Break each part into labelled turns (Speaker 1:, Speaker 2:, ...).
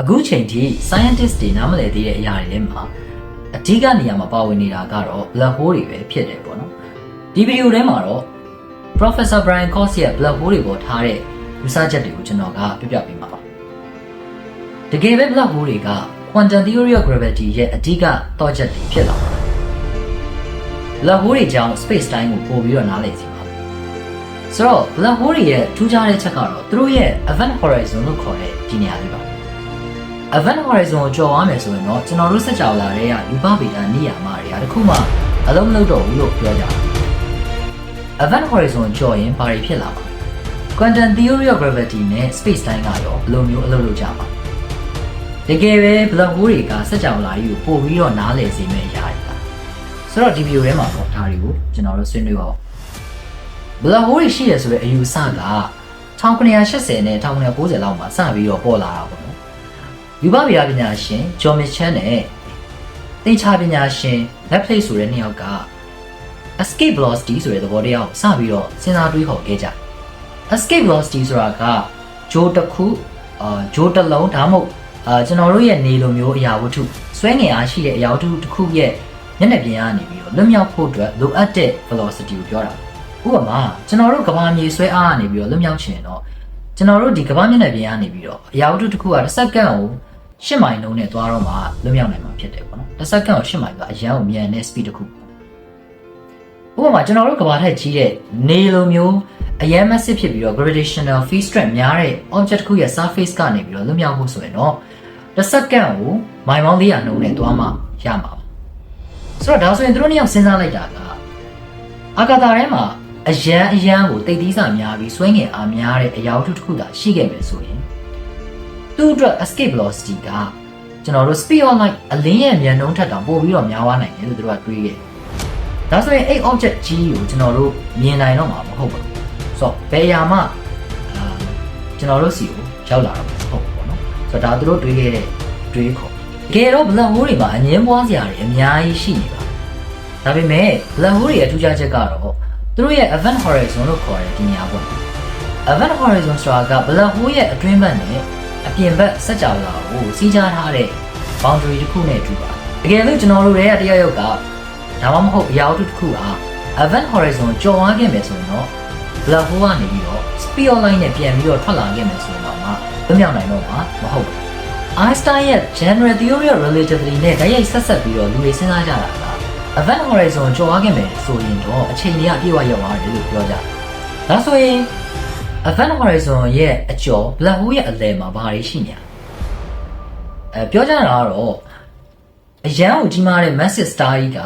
Speaker 1: အခုချိန်ထိ scientist တွေနားမလည်သေးတဲ့အရာတွေထဲမှာအဓိကနေရာမှာပါဝင်နေတာကတော့ black hole တွေပဲဖြစ်တယ်ပေါ့နော်ဒီဗီဒီယိုထဲမှာတော့ Professor Brian Cox ရဲ့ black hole တွေပေါ်ထားတဲ့ research ချက်တွေကိုကျွန်တော်ကပြပြပေးမှာပါတကယ်ပဲ black hole တွေက quantum theory of gravity ရဲ့အဓိကတော့ချက်တွေဖြစ်လာပါတယ် black hole တွေကြောင့် space time ကိုပို့ပြီးတော့နားလည်စီပါဆိုတော့ black hole တွေရဲ့ထူးခြားတဲ့ချက်ကတော့သူတို့ရဲ့ event horizon လို့ခေါ်တဲ့ဒီနေရာလေးပါ event horizon ကိုကျော်သွားမယ်ဆိုရင်တော့ကျွန်တော်တို့စက်ကြောလာတဲ့ကယူပဗေဒနိယာမတွေကတခုမှအလုံးမလုံးတော့ဘူးလို့ပြောကြတယ် event horizon ကိုကျော်ရင်ဘာတွေဖြစ်လာမှာ quantum theory of gravity နဲ့ space time ကရောဘယ်လိုမျိုးအလုပ်လုပ်ကြမှာတကယ်ပဲ black hole တွေကစက်ကြောလာကြီးကိုပို့ပြီးတော့နားလည်စေမယ့်အရာတွေပါဆိုတော့ဒီဗီဒီယိုထဲမှာပေါ့ဒါတွေကိုကျွန်တော်တို့ဆွေးနွေးပါဦး black hole တွေရှိရဆိုတဲ့အယူဆက1980နဲ့1990လောက်မှာစပြီးတော့ပေါ်လာတာပေါ့နော် ယူပဗေဒပညာရှင်ဂျော်မစ်ချန်နဲ့သင်္ချာပညာရှင် Netflix ဆိုတဲ့နှစ်ယောက်က escape velocity ဆိုတဲ့သဘောတရားကိုစပြီးတော့စဉ်းစားတွေးခေါ်ခဲ့ကြ escape velocity ဆိုတာကဂျိုးတစ်ခုအာဂျိုးတစ်လုံးဒါမှမဟုတ်အာကျွန်တော်တို့ရဲ့နေလိုမျိုးအရာဝတ္ထုဆွဲငင်အားရှိတဲ့အရာဝတ္ထုတစ်ခုရဲ့မျက်နှာပြင်ကနေပြီးတော့လွတ်မြောက်ဖို့အတွက်လိုအပ်တဲ့ velocity ကိုပြောတာဥပမာကျွန်တော်တို့ကဘာမြေဆွဲအားကနေပြီးတော့လွတ်မြောက်ချင်တော့ကျွန်တော်တို့ဒီကဘာမျက်နှာပြင်ကနေပြီးတော့အရာဝတ္ထုတစ်ခုကတစ်စက္ကန့်ကို 10မိုင်နှုန်းနဲ့သွားတော့မှလွတ်မြောက်နိုင်မှာဖြစ်တယ်ပေါ့နော်တစ်စက္ကန့်ကို10မိုင်ကအရန်ကိုမြန်တဲ့ speed တစ်ခုဥပမာကျွန်တော်တို့ကဘာထက်ကြီးတဲ့နေလိုမျိုးအယမ်း massive ဖြစ်ပြီးတော့ gravitational field strength များတဲ့ object တစ်ခုရဲ့ surface ကနေပြီးတော့လွတ်မြောက်ဖို့ဆိုရင်တော့တစ်စက္ကန့်ကိုမိုင်ပေါင်း400နှုန်းနဲ့သွားမှရမှာပါဆိုတော့ဒါဆိုရင်တို့နှစ်ယောက်စဉ်းစားလိုက်တာကအာကာသထဲမှာအယမ်းအယမ်းကိုတိတ်သီးစာများပြီးဆွဲငင်အားများတဲ့အရာဝတ္ထုတစ်ခုသာရှိခဲ့မယ်ဆိုရင် သူ့အတွက် escape velocity ကကျွန်တော်တို့ speed of light အလင်းရဲ့မြန်နှုန်းထက်တောင်ပိုပြီးတော့များသွားနိုင်တယ်လို့တို့ကတွေးခဲ့တယ်ဒါဆိုရင်အဲ့ object ကြီးကိုကျွန်တော်တို့မြင်နိုင်တော့မှာမဟုတ်ပါဘူး။ဆိုတော့ဘယ်အရာမှအာကျွန်တော်တို့စီကိုရောက်လာတော့မှာမဟုတ်ဘူးပေါ့နော်။ဆိုတော့ဒါသူတို့တွေးခဲ့တဲ့တွေးခေါ်။တကယ်တော့ black hole တွေမှာအငင်းပွားစရာတွေအများကြီးရှိနေပါ။ဒါပေမဲ့ black hole တွေရဲ့ထူးခြားချက်ကတော့သူတို့ရဲ့ event horizon လို့ခေါ်တဲ့ဒီနေရာပေါ့။ event horizon ဆိုတာက black hole ရဲ့အတွင်းဘက်နဲ့အ ပြင်ဘက်စက်ကြောလာကိုစီးခြားထားတဲ့ boundary တစ်ခုနဲ့တူပါတယ်။တကယ်လို့ကျွန်တော်တို့ရဲ့တယောက်ယောက်ကဒါမှမဟုတ်အရာဝတ္ထုတစ်ခုက event horizon ကျော်သွားခဲ့မယ်ဆိုရင်တော့ black hole ကနေပြီးတော့ speed of light နဲ့ပြန်ပြီးတော့ထွက်လာခဲ့မယ်ဆိုရင်တော့မှလွတ်မြောက်နိုင်တော့မှာမဟုတ်ဘူး Einstein ရဲ့ general theory of relativity နဲ့ဓာတ်ရိုက်ဆက်ဆက်ပြီးတော့လူတွေစဉ်းစားကြတာက event horizon ကျော်သွားခဲ့မယ်ဆိုရင်တော့အချိန်ကြီးအပြည့်အဝရောက်သွားတယ်လို့ပြောကြတယ်။ဒါဆိုရင် Event Horizon ရဲ့အကျော် Black Hole ရဲ့အလယ်မှာဘာတွေရှိနေလဲအဲပြောကြတာကတော့အရန်ကိုကြီးမားတဲ့ massive star ကြီးက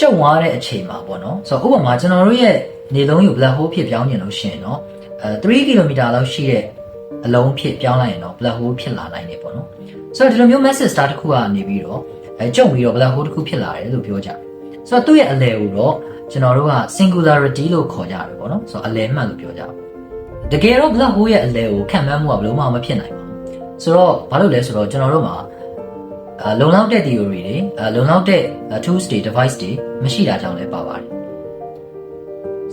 Speaker 1: ကျုံသွားတဲ့အချိန်မှာပေါ့နော်ဆိုတော့ဥပမာကျွန်တော်တို့ရဲ့နေလုံးကို black hole ဖြစ်ပြောင်းနေလို့ရှိရင်တော့အဲ3 km လောက်ရှိတဲ့အလုံးဖြစ်ပြောင်းလိုက်ရင်တော့ black hole ဖြစ်လာနိုင်တယ်ပေါ့နော်ဆိုတော့ဒီလိုမျိုး massive star တစ်ခုကနေပြီးတော့အဲကျုံပြီးတော့ black hole တစ်ခုဖြစ်လာတယ်လို့ပြောကြတယ်ဆိုတော့သူ့ရဲ့အလယ်ကိုတော့ကျွန်တော်တို့က singularity လို့ခေါ်ကြတယ်ပေါ့နော်ဆိုတော့အလယ်မှန်လို့ပြောကြတယ် တကယ်တော့ black hole ရဲ့အလယ်ကိုခံမှန်းမှုကဘယ်လို့မှမဖြစ်နိုင်ပါဘူးဆိုတော့ဘာလို့လဲဆိုတော့ကျွန်တော်တို့မှာအလုံလောက်တဲ့ theory တွေအလုံလောက်တဲ့ tools တွေ device တွေမရှိတာကြောင့်လည်းပါပါတယ်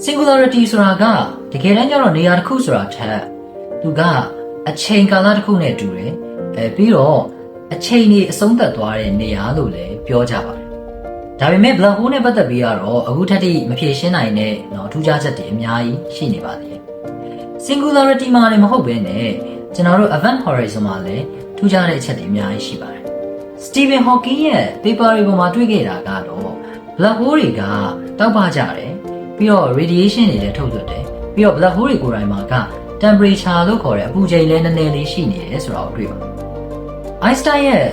Speaker 1: singularity ဆိုတာကတကယ်တမ်းကျတော့နေရာတစ်ခုဆိုတာထက်သူကအချိန်ကာလတစ်ခုနဲ့တူတယ်အဲပြီးတော့အချိန်ကြီးအဆုံးသတ်သွားတဲ့နေရာလို့လည်းပြောကြပါတယ်ဒါပေမဲ့ black hole နဲ့ပတ်သက်ပြီးတော့အခုထက်ထိမဖြေရှင်းနိုင်တဲ့เนาะထူးခြားချက်တွေအများကြီးရှိနေပါသေးတယ် singularity မှာလည်းမဟုတ်ဘဲနဲ့ကျွန်တော်တို့ event horizon မှာလည်းထူးခြားတဲ့အချက်တွေအများကြီးရှိပါတယ် Stephen Hawking ရဲ့ paper တွေပေါ်မှာတွေ့ခဲ့တာကတော့ black hole တွေကတောက်ပကြတယ်ပြီးတော့ radiation တွေလည်းထုတ်လွှတ်တယ်ပြီးတော့ black hole တွေကိုယ်တိုင်မှာက temperature လို့ခေါ်တဲ့အပူချိန်လည်းနည်းနည်းလေးရှိနေတယ်ဆိုတာကိုတွေ့ပါ Einstein ရဲ့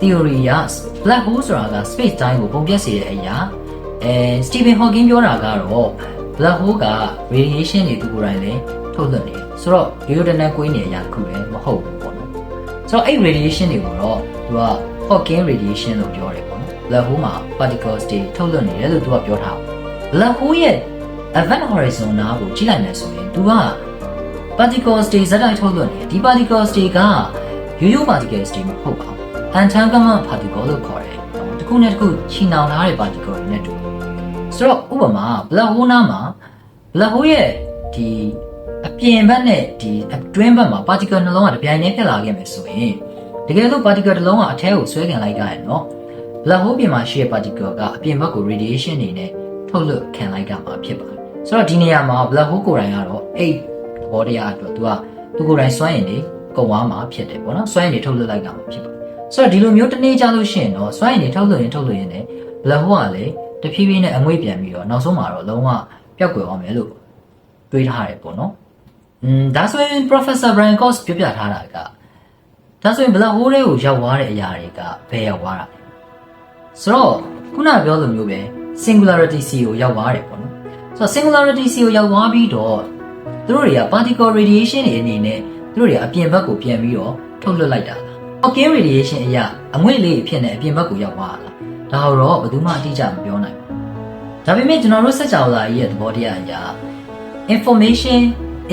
Speaker 1: theory အရ black hole ဆိုတာက space time ကိုပုံပြစေတဲ့အရာအဲ Stephen Hawking ပြောတာကတော့ black hole က radiation တွေသူကိုယ်တိုင်လည်း ထုတ်လွှတ်နေတယ်ဆိုတော့ရိုးရိုးတန်းတန်းကွေးနေတဲ့အရာတစ်ခုလည်းမဟုတ်ဘူးပေါ့နော်ဆိုတော့အဲ့ radiation တွေကိုတော့သူက Hawking radiation လို့ပြောတယ်ပေါ့နော် black hole မှာ particles တွေထုတ်လွှတ်နေတယ်လို့သူကပြောထားတယ် black hole ရဲ့ event horizon နာကိုကြည့်လိုက်မယ်ဆိုရင်သူက particles တွေဇက်တိုက်ထုတ်လွှတ်နေတယ်ဒီ particles တွေကရိုးရိုး particles တွေမဟုတ်ပါဘူး entanglement particle လို့ခေါ်တယ်။တစ်ခုနဲ့တစ်ခုချီနှောင်ထားတဲ့ particle တွေနဲ့တူ။ဆိုတော့ဥပမာ black hole နားမှာ black hole ရဲ့ဒီအ ပြင်ဘက်နဲ့ဒီအတွင်းဘက်မှာ particle နှလုံးကတပြိုင်တည်းဖြစ်လာခဲ့မယ်ဆိုရင်တကယ်လို့ particle တစ်လုံးကအထဲကိုဆွဲခံလိုက်ကြရင်တော့ black hole ပြင်မှာရှိတဲ့ particle ကအပြင်ဘက်ကို radiation အနေနဲ့ထုတ်လွှတ်ခံလိုက်ကြမှာဖြစ်ပါတယ်ဆိုတော့ဒီနေရာမှာ black hole ကိုယ်တိုင်ကတော့အဲ့သဘောတရားအတွက်သူကသူကိုယ်တိုင်စွမ်းရင်နေကုန်သွားမှာဖြစ်တယ်ပေါ့နော်စွမ်းရင်နေထုတ်လွှတ်လိုက်ကြမှာဖြစ်ပါတယ်ဆိုတော့ဒီလိုမျိုးတစ်နေ့ကြာလို့ရှိရင်တော့စွမ်းရင်နေထုတ်လွှတ်ရင်ထုတ်လွှတ်ရင်လည်း black hole ကလည်းတဖြည်းဖြည်းနဲ့အငွေ့ပြန်ပြီးတော့နောက်ဆုံးမှာတော့လုံးဝပျောက်ကွယ်သွားမယ်လို့တွေးထားတယ်ပေါ့နော်อืม ဒါဆိုရင် Professor Brian Cox ပြောပြထားတာကဒါဆိုရင် black hole တွေကိုရောက်သွားတဲ့အရာတွေကဘယ်ရောက်သွားတာလဲဆိုတော့ခုနပြောလိုမျိုးပဲ singularity C ကိုရောက်သွားတယ်ပေါ့နော်ဆိုတော့ singularity C ကိုရောက်သွားပြီးတော့သူတို့တွေက particle radiation တွေအနေနဲ့သူတို့တွေကအပြင်ဘက်ကိုပြန်ပြီးတော့ထုတ်လွှတ်လိုက်တာလား Hawking radiation အရာအငွေ့လေးအဖြစ်နဲ့အပြင်ဘက်ကိုရောက်သွားတာလားဒါတော့ဘယ်သူမှအတိအကျမပြောနိုင်ဘူးဒါပေမဲ့ကျွန်တော်တို့စက်ကြဝဠာကြီးရဲ့သဘောတရားအရာ information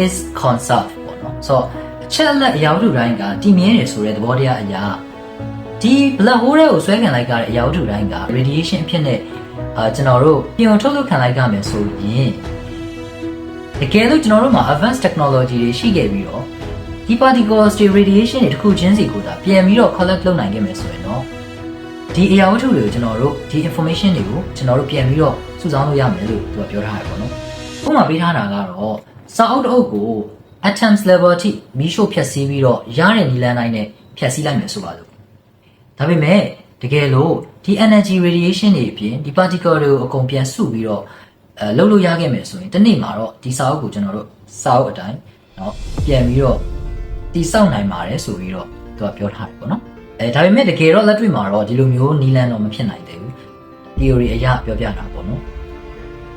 Speaker 1: is conserved ပေါ့နော်ဆိုတော့အချက်အလက်အရာဝတ္ထုတိုင်းကတည်မြဲတယ်ဆိုတဲ့သဘောတရားအရာဒီ black hole တွေကိုဆွဲခံလိုက်ကြတဲ့အရာဝတ္ထုတိုင်းက radiation အဖြစ်နဲ့အာကျွန်တော်တို့ပြင်အောင်ထုတ်လွှတ်ခံလိုက်ကြမယ်ဆိုရင်တကယ်လို့ကျွန်တော်တို့မှာ advanced technology တွေရှိခဲ့ပြီးတော့ဒီ particles တွေ radiation တွေတစ်ခုချင်းစီကိုသာပြန်ပြီးတော့ collect လုပ်နိုင်ခဲ့မယ်ဆိုရင်တော့ဒီအရာဝတ္ထုတွေကိုကျွန်တော်တို့ဒီ information တွေကိုကျွန်တော်တို့ပြန်ပြီးတော့စုဆောင်းလို့ရမယ်လို့သူကပြောထားတယ်ပေါ့နော်။ဥပမာပေးထားတာကတော့ စာအုပ်တစ်အုပ်ကို atoms level အထိမီးရှို့ဖျက်ဆီးပြီးတော့ရတဲ့နည်းလမ်းတိုင်းနဲ့ဖျက်ဆီးလိုက်မယ်ဆိုပါလို့။ဒါပေမဲ့တကယ်လို့ဒီ energy radiation တွေအပြင်ဒီ particle တွေကိုအကုန်ပြန်စုပြီးတော့အဲလှုပ်လို့ရခဲ့မယ်ဆိုရင်တစ်နေ့မှာတော့ဒီစာအုပ်ကိုကျွန်တော်တို့စာအုပ်အတိုင်းเนาะပြန်ပြီးတော့တိစောက်နိုင်ပါတယ်ဆိုပြီးတော့သူကပြောထားတယ်ပေါ့နော်အဲဒါပေမဲ့တကယ်တော့လက်တွေ့မှာတော့ဒီလိုမျိုးနီလန်တော့မဖြစ်နိုင်သေးဘူး theory အရပြောပြတာပေါ့နော်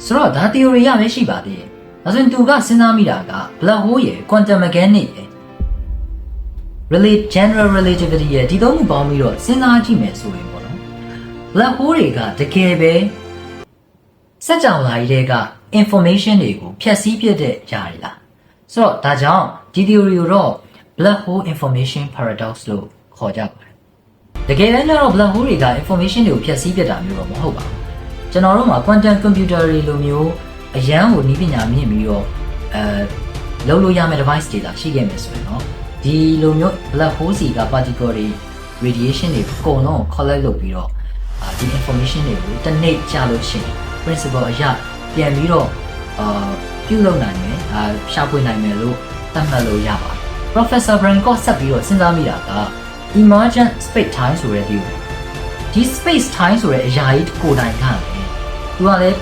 Speaker 1: ဆိုတော့ဒါ theory ရပဲရှိပါသေးတယ် ဒါဆိုရင်သူကစဉ်းစားမိတာက black hole ရဲ့ quantum mechanics ရဲ့ relate general relativity ရဲ့ဒီသုံးခုပေါင်းပြီးတော့စဉ်းစားကြည့်မယ်ဆိုရင်ပေါ့နော် black hole တွေကတကယ်ပဲစက်ကြောင်လာကြီးတွေက information တွေကိုဖြည့်ဆည်းပြတဲ့ຢာတွေလားဆိုတော့ဒါကြောင့်ဒီ theory ကိုတော့ black hole information paradox လို့ခေါ်ကြပါတယ်တကယ်တမ်းကျတော့ black hole တွေက information တွေကိုဖြည့်ဆည်းပြတာမျိုးတော့မဟုတ်ပါဘူးကျွန်တော်တို့မှာ quantum computer တွေလိုမျိုး အရန်ကိုနည်းပညာမြင့်ပြီးတော့အဲလုံးလို့ရမယ့် device တွေသာရှိခဲ့မယ်ဆိုရင်တော့ဒီလိုမျိုး black hole စီက particle တွေ radiation တွေအကုန်လုံးကို collect လုပ်ပြီးတော့အာဒီ information တွေကိုတစ်နေ့ကြာလို့ရှိရင် principle အရပြန်ပြီးတော့အာပြုလုပ်နိုင်မယ်အာရှာဖွေနိုင်မယ်လို့သတ်မှတ်လို့ရပါတယ် Professor Brian Cox ဆက်ပြီးတော့စဉ်းစားမိတာက emergent space time ဆိုတဲ့ theory ဒီ space time ဆိုတဲ့အရာကြီးကိုယ်တိုင်ကလည်းသူကလည်း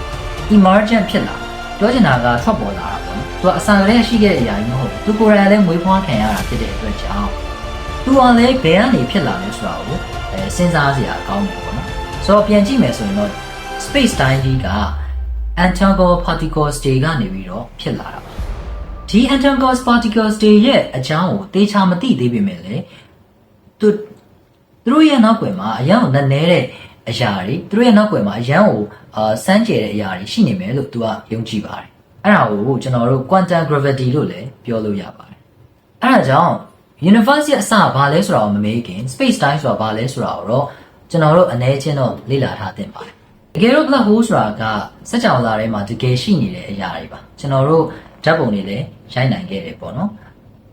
Speaker 1: emergent ဖြစ်လာ ပြောချင်တာကထွက်ပေါ်လာတာပေါ့နော်သူကအစကတည်းကရှိခဲ့တဲ့အရာကြီးမဟုတ်ဘူးသူကိုယ်တိုင်လည်းမွေးဖွားခံရတာဖြစ်တဲ့အတွက်ကြောင့်သူကလည်းဘယ်ကနေဖြစ်လာလဲဆိုတာကိုအဲစဉ်းစားစရာကောင်းတယ်ပေါ့နော်ဆိုတော့ပြန်ကြည့်မယ်ဆိုရင်တော့ space time ကြီးက entangled particles တွေကနေပြီးတော့ဖြစ်လာတာပါဒီ entangled particles တွေရဲ့အကြောင်းကိုသေချာမသိသေးပေမဲ့လည်းသူသူတို့ရဲ့နောက်ွယ်မှာအရန်ကိုနက်နဲတဲ့ အရာတွေသူတို့ရဲ့နောက်ွယ်မှာအရန်ကိုအာစမ်းကြဲတဲ့အရာတွေရှိနေမယ်လို့သူကယုံကြည်ပါတယ်အဲ့ဒါကိုကျွန်တော်တို့ quantum gravity လို့လည်းပြောလို့ရပါတယ်အဲ့ဒါကြောင့် universe ရဲ့အစဘာလဲဆိုတာကိုမမေးခင် space time ဆိုတာဘာလဲဆိုတာကိုတော့ကျွန်တော်တို့အ ਨੇ ချင်းတော့လေ့လာထားသင့်ပါတယ်တကယ်တော့ black hole ဆိုတာကစကြဝဠာထဲမှာတကယ်ရှိနေတဲ့အရာတွေပါကျွန်တော်တို့ဓာတ်ပုံတွေလည်းရိုက်နိုင်ခဲ့တယ်ပေါ့နော်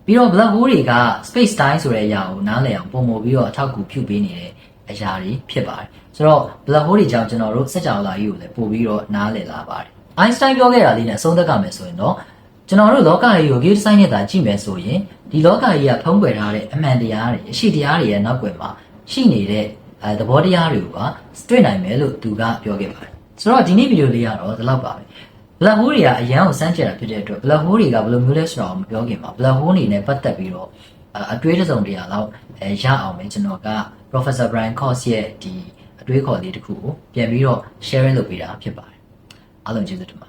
Speaker 1: ပြီးတော့ black hole တွေက space time ဆိုတဲ့အရာကိုနားလည်အောင်ပုံမပြီးတော့အထောက်အကူပြုပေးနေတဲ့အရာတွေဖြစ်ပါတယ် ဆိုတော့ black hole တွေကြောင့်ကျွန်တော်တို့စကြဝဠာကြီးကိုလည်းပို့ပြီးတော့နားလည်လာပါတယ် Einstein ပြောခဲ့တာလေးနဲ့အဆုံးသတ်ကြမယ်ဆိုရင်တော့ကျွန်တော်တို့လောကကြီးကိုဂေးဒီဇိုင်းနဲ့သာကြည့်မယ်ဆိုရင်ဒီလောကကြီးကဖုံးကွယ်ထားတဲ့အမှန်တရားတွေအရှိတရားတွေရဲ့နောက်ွယ်မှာရှိနေတဲ့အဲသဘောတရားတွေကိုကတွေ့နိုင်မယ်လို့သူကပြောခဲ့ပါတယ်ဆိုတော့ဒီနေ့ဗီဒီယိုလေးကတော့ဒီလောက်ပါပဲ black hole တွေကအရန်ကိုစမ်းကြတာဖြစ်တဲ့အတွက် black hole တွေကဘယ်လိုမျိုးလဲဆိုတာကိုမပြောခင်မှာ black hole တွေနဲ့ပတ်သက်ပြီးတော့အတွေးတစ်စုံတရာလောက်အဲရအောင်ပဲကျွန်တော်က Professor Brian Cox ရဲ့ဒီအ တွေးခေါ်လေးတစ်ခုကိုပြန်ပြီးတော့ sharing လုပ်ပေးတာဖြစ်ပါတယ်အားလုံးကျေးဇူးတင်ပါတယ်